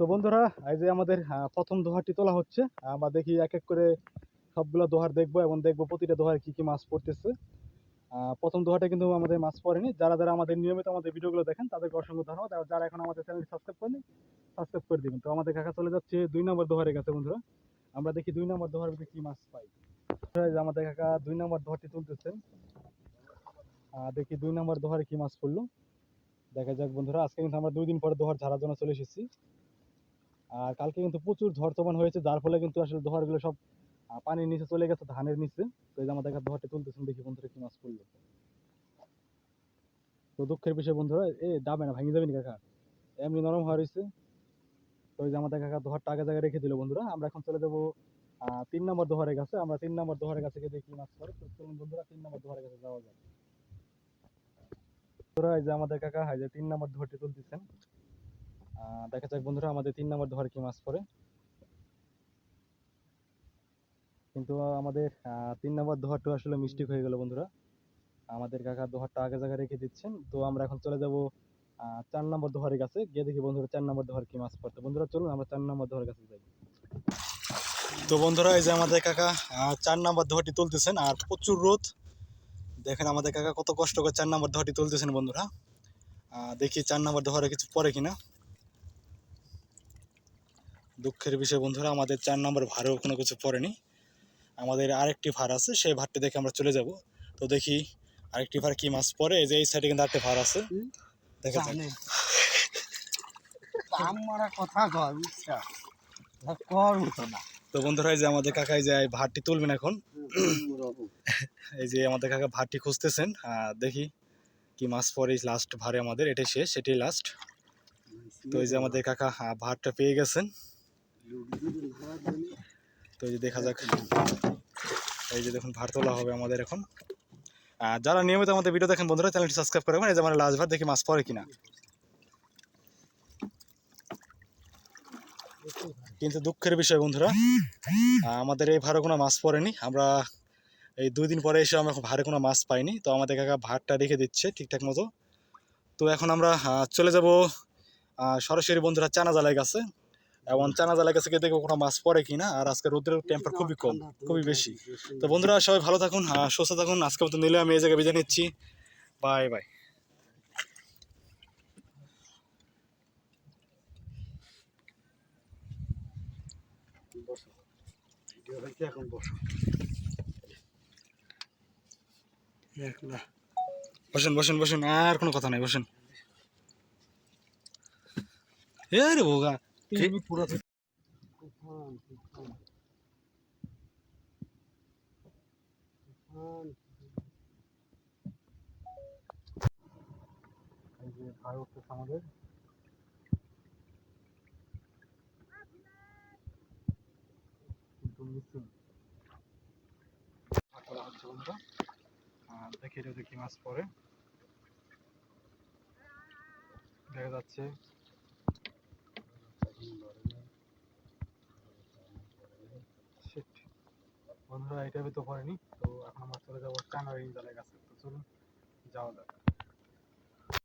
তো বন্ধুরা এই যে আমাদের প্রথম দোহারটি তোলা হচ্ছে আমরা দেখি এক এক করে সবগুলো দোহার দেখব এবং দেখব প্রতিটা দোহারে কি কি মাছ পড়তেছে। প্রথম দোহাটা কিন্তু আমাদের মাছ পড়েনি। যারা যারা আমাদের নিয়মিত আমাদের ভিডিওগুলো দেখেন তাদেরকে অসংখ্য ধন্যবাদ। আর যারা এখন আমাদের চ্যানেল সাবস্ক্রাইব করেনি সাবস্ক্রাইব করে দিবেন। তো আমাদের কাকা চলে যাচ্ছে দুই নম্বর দোহারের কাছে বন্ধুরা। আমরা দেখি দুই নম্বর দোহার ভিতরে কি মাছ পাই। আমাদের কাকা দুই নম্বর দোহারটি আহ, দেখি দুই নম্বর দোহারে কি মাছ পড়ল। দেখা যাক বন্ধুরা আজকে কিন্তু আমরা দুই দিন পরে দোহার ঝাড়ার জন্য চলে এসেছি। আর কালকে কিন্তু প্রচুর ঝড় তুফান হয়েছে, যার ফলে কিন্তু আসলে দোহারগুলো সব পানির নিচে চলে গেছে, ধানের নিচে। তো এই যে আমাদের দোহারটি তুলতেছেন, দেখি বন্ধুরা কি মাছ পড়ল। তো দুঃখের বিষয় বন্ধুরা, এ যাবে না ভাঙি যাবে কাকা? এমনি নরম হওয়া রয়েছে। তো এই যে আমাদের কাকা দোহারটা আগে জায়গায় রেখে দিল বন্ধুরা, আমরা এখন চলে যাব তিন নম্বর দোহারের কাছে। আমরা তিন নম্বর দোহারের কাছে গিয়ে দেখি মাছ পড়ে। তো চলুন বন্ধুরা, তিন নম্বর দোহারের কাছে যাওয়া যায় বন্ধুরা, এই যে আমাদের কাকা, এই যে তিন নম্বর দোহারটি তুলতেছেন। দেখা যাক বন্ধুরা, আমাদের তিন নম্বর দোহারে কি মাছ পড়ে। কিন্তু আমাদের তিন নম্বর দোহারটা আসলে মিস্টেক হয়ে গেল বন্ধুরা। আমাদের কাকা দোহারটা আগে জায়গায় রেখে দিচ্ছেন। তো আমরা এখন চলে যাব চার নম্বর দোহারের কাছে। গিয়ে দেখি বন্ধুরা চার নম্বর দোহার কি মাছ পড়তে। বন্ধুরা, চলুন আমরা চার নম্বর দোহারের কাছে যাই। তো বন্ধুরা, এই যে আমাদের কাকা চার নম্বর দোহারটি তুলতেছেন আর প্রচুর রোদ। দেখেন আমাদের কাকা কত কষ্ট করে চার নম্বর দোহারটি তুলতেছেন বন্ধুরা। দেখি চার নম্বর দোহারে কিছু পড়ে কিনা। দুঃখের বিষয় বন্ধুরা আমাদের চার নম্বর ভারেও কোনো কিছু পড়েনি। আমাদের আরেকটি ভার আছে সেই ভারটি দেখে আমরা চলে যাব। তো দেখি আরেকটি ভার কি মাছ পড়ে এই যে এই সাইডে কিন্তু আরেকটি ভার আছে। দেখা যাক। কথা কর না। তো বন্ধুরা এই যে আমাদের কাকা এই যে ভাতটি তুলবেন এখন। এই যে আমাদের কাকা ভাতটি খুঁজতেছেন দেখি কি মাছ পরে লাস্ট ভারে আমাদের এটাই শেষ এটাই লাস্ট তো এই যে আমাদের কাকা ভাতটা পেয়ে গেছেন। তো এই যে দেখা যাক। এই যে দেখুন ভাত তোলা হবে আমাদের এখন। যারা নিয়মিত আমাদের ভিডিও দেখেন বন্ধুরা চ্যানেলটি সাবস্ক্রাইব করবেন এই যে আমার লাস্ট ভাত দেখি মাছ পরে কিনা। কিন্তু দুঃখের বিষয় বন্ধুরা আমাদের এই ভারে কোনো মাছ পড়েনি। আমরা এই দুই দিন পরে এসে আমরা ভারে কোনো মাছ পাইনি। তো আমাদের কাকা ভাতটা রেখে দিচ্ছে ঠিকঠাক মতো। তো এখন আমরা চলে যাব সরাসরি বন্ধুরা চানা জালের কাছে। এবং চানা জালের কাছে দেখব কোনো মাছ পড়ে কিনা আর আজকে রোদ্রের টেম্পার খুবই কম খুবই বেশি। তো বন্ধুরা সবাই ভালো থাকুন সুস্থ থাকুন। আজকে মতো নিলে আমি এই জায়গায় বিদায় নিচ্ছি। Bye bye. এখন বসেন বসেন বসেন আর কোনো কথা নাই বসেন। এ রে বোগা আমাদের দেখি এটা দেখি মাছ পরে দেখা যাচ্ছে. বন্ধুরা এটা তো করেনি, তো এখন আমার চলে যাব চানারি জালের কাছে। তো চলুন, যাওয়া যাক।